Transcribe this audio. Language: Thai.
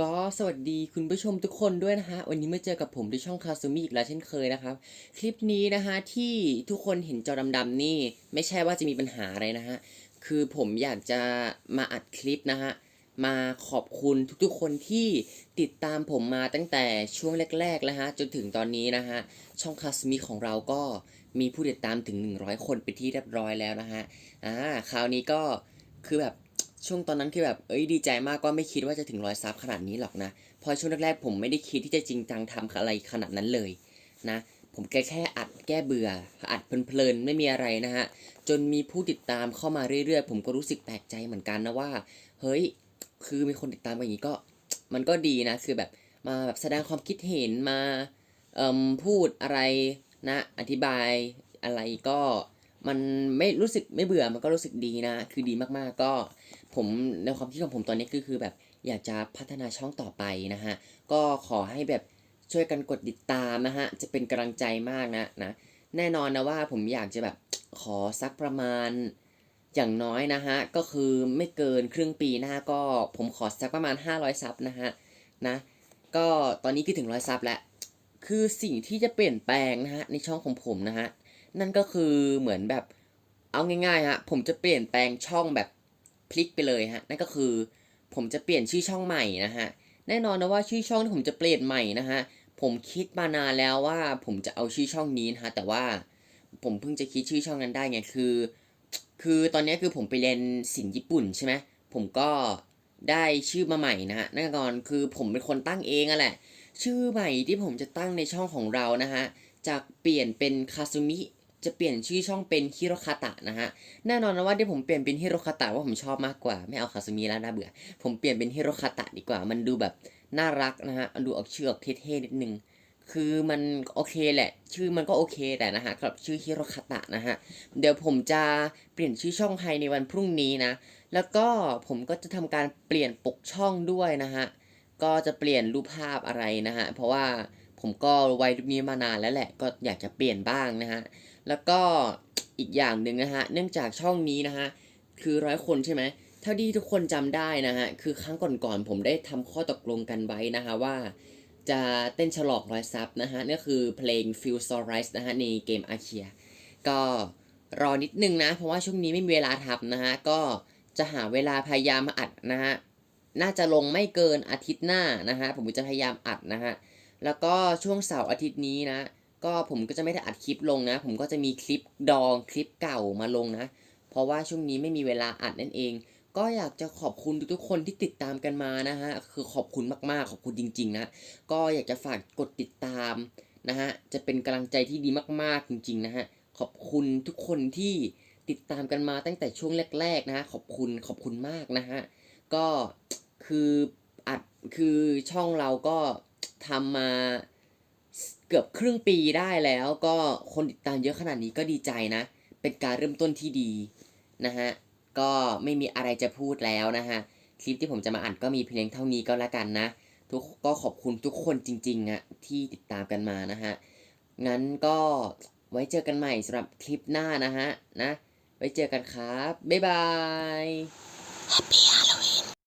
ก็สวัสดีคุณผู้ชมทุกคนด้วยนะฮะ วันนี้มาเจอกับผมที่ช่องคาซูมิอีกแล้วเช่นเคยนะครับ คลิปนี้นะฮะที่ทุกคนเห็นจอดำๆนี่ ไม่ใช่ว่าจะมีปัญหาอะไรนะฮะ คือผมอยากจะมาอัดคลิปนะฮะ มาขอบคุณทุกๆคนที่ติดตามผมมาตั้งแต่ช่วงแรกๆแล้วฮะ จนถึงตอนนี้นะฮะ ช่องคาสมิของเราก็มีผู้ติดตามถึง 100 คนเป็นที่เรียบร้อยแล้วนะฮะ อ่า คราวนี้ก็คือแบบ ช่วงตอนนั้นคือแบบเอ้ยดีใจมากก็ไม่คิดว่าจะถึงร้อยซับขนาดนี้หรอกนะพอช่วงแรกๆผมไม่ได้คิดที่จะจริงจังทำอะไรขนาดนั้นเลยนะผมแค่แค่อัดแก้เบื่อ อัดเพลินๆไม่มีอะไรนะฮะจนมีผู้ติดตามเข้ามาเรื่อยๆ ผมก็รู้สึกแปลกใจเหมือนกันนะว่า เฮ้ยคือมีคนติดตามอย่างนี้ก็มันก็ดีนะคือแบบมาแบบแสดงความคิดเห็นมาเอ่มพูดอะไรนะ อธิบายอะไรก็ มันไม่รู้สึกไม่เบื่อมันก็รู้สึกดีนะ คือดีมากๆก็ผมในความคิดของผมตอนนี้ก็คือแบบอยากจะพัฒนาช่องต่อไปนะฮะก็ขอให้แบบช่วยกันกดติดตามนะฮะจะเป็นกำลังใจมากนะนะแน่นอนนะว่าผมอยากจะแบบขอสักประมาณอย่างน้อยนะฮะก็คือไม่เกินครึ่งปีหน้าก็ผมขอสักประมาณ 500ซับนะฮะนะก็ตอนนี้คือถึงร้อยซับแล้วคือสิ่งที่จะเปลี่ยนแปลงนะฮะในช่องของผมนะฮะ นั่นก็คือเหมือนแบบเอาง่ายๆฮะผมจะเปลี่ยนแปลงช่องแบบพลิกไปเลยฮะนั่นก็คือผมจะเปลี่ยนชื่อช่องใหม่นะฮะแน่นอนนะว่าชื่อช่องที่ผมจะเปลี่ยนใหม่นะฮะผมคิดมานานแล้วว่าผมจะเอาชื่อช่องนี้นะฮะแต่ว่าผมเพิ่งจะคิดชื่อช่องนั้นได้ไงคือ คือตอนนี้คือผมไปเรียนศิลป์ญี่ปุ่นใช่ไหมผมก็ได้ชื่อมาใหม่นะฮะแน่นอนคือผมเป็นคนตั้งเองอะแหละ ชื่อใหม่ที่ผมจะตั้งในช่องของเรานะฮะจากเปลี่ยนเป็นคาซูมิ จะเปลี่ยนชื่อช่องเป็นฮิโรคาตะนะฮะ แน่นอนนะว่าที่ผมเปลี่ยนเป็นฮิโรคาตะว่าผมชอบมากกว่า ไม่เอาคาซูมิแล้วน่าเบื่อ ผมเปลี่ยนเป็นฮิโรคาตะดีกว่า มันดูแบบน่ารักนะฮะดูออกชื่อออกเท่ๆนิดนึง คือมันโอเคแหละ ชื่อมันก็โอเคแต่นะฮะกับชื่อฮิโรคาตะนะฮะ เดี๋ยวผมจะเปลี่ยนชื่อช่องภายในวันพรุ่งนี้นะ แล้วก็ผมก็จะทำการเปลี่ยนปกช่องด้วยนะฮะ ก็จะเปลี่ยนรูปภาพอะไรนะฮะ เพราะว่าผมก็ไว้รูปนี้มานานแล้วแหละ ก็อยากจะเปลี่ยนบ้างนะฮะ แล้วก็อีกอย่างหนึ่งนะฮะ เนื่องจากช่องนี้นะฮะ คือร้อยคนใช่ไหมเท่าที่ทุกคนจำได้นะฮะ คือครั้งก่อนๆผมได้ทำข้อตกลงกันไว้นะฮะว่า จะเต้นฉลองร้อยซับนะฮะนั่นคือเพลง Feel So Rise นะฮะ ในเกมอาเคีย ก็รอนิดนึงนะ เพราะว่าช่วงนี้ไม่มีเวลาทำนะฮะ ก็จะหาเวลาพยายามมาอัดนะฮะ น่าจะลงไม่เกินอาทิตย์หน้านะฮะ ผมจะพยายามอัดนะฮะ แล้วก็ช่วงเสาร์อาทิตย์นี้นะ ก็ผมก็จะไม่ได้อัดคลิปลงนะ ผมก็จะมีคลิปดองคลิปเก่ามาลงนะ เพราะว่าช่วงนี้ไม่มีเวลาอัดนั่นเอง ก็อยากจะขอบคุณทุกๆคนที่ติดตามกันมานะฮะ คือขอบคุณมากๆ ขอบคุณจริง ๆ นะ ก็อยากจะฝากกดติดตามนะฮะ จะเป็นกำลังใจที่ดีมากๆจริง ๆ นะฮะ ขอบคุณทุกคนที่ติดตามกันมาตั้งแต่ช่วงแรก ๆ นะฮะ ขอบคุณขอบคุณมากนะฮะ ก็คืออัดคือช่องเราก็ทำมา เกือบครึ่งปีได้แล้วก็คนติดตามเยอะขนาดนี้ก็ดีใจนะ เป็นการเริ่มต้นที่ดีนะฮะ ก็ไม่มีอะไรจะพูดแล้วนะฮะ คลิปที่ผมจะมาอัดก็มีเพียงเท่านี้ก็แล้วกันนะ ทุกก็ขอบคุณทุกคนจริงๆอะที่ติดตามกันมานะฮะ งั้นก็ไว้เจอกันใหม่สำหรับคลิปหน้านะฮะนะ ไว้เจอกันครับ บ๊ายบาย Happy Halloween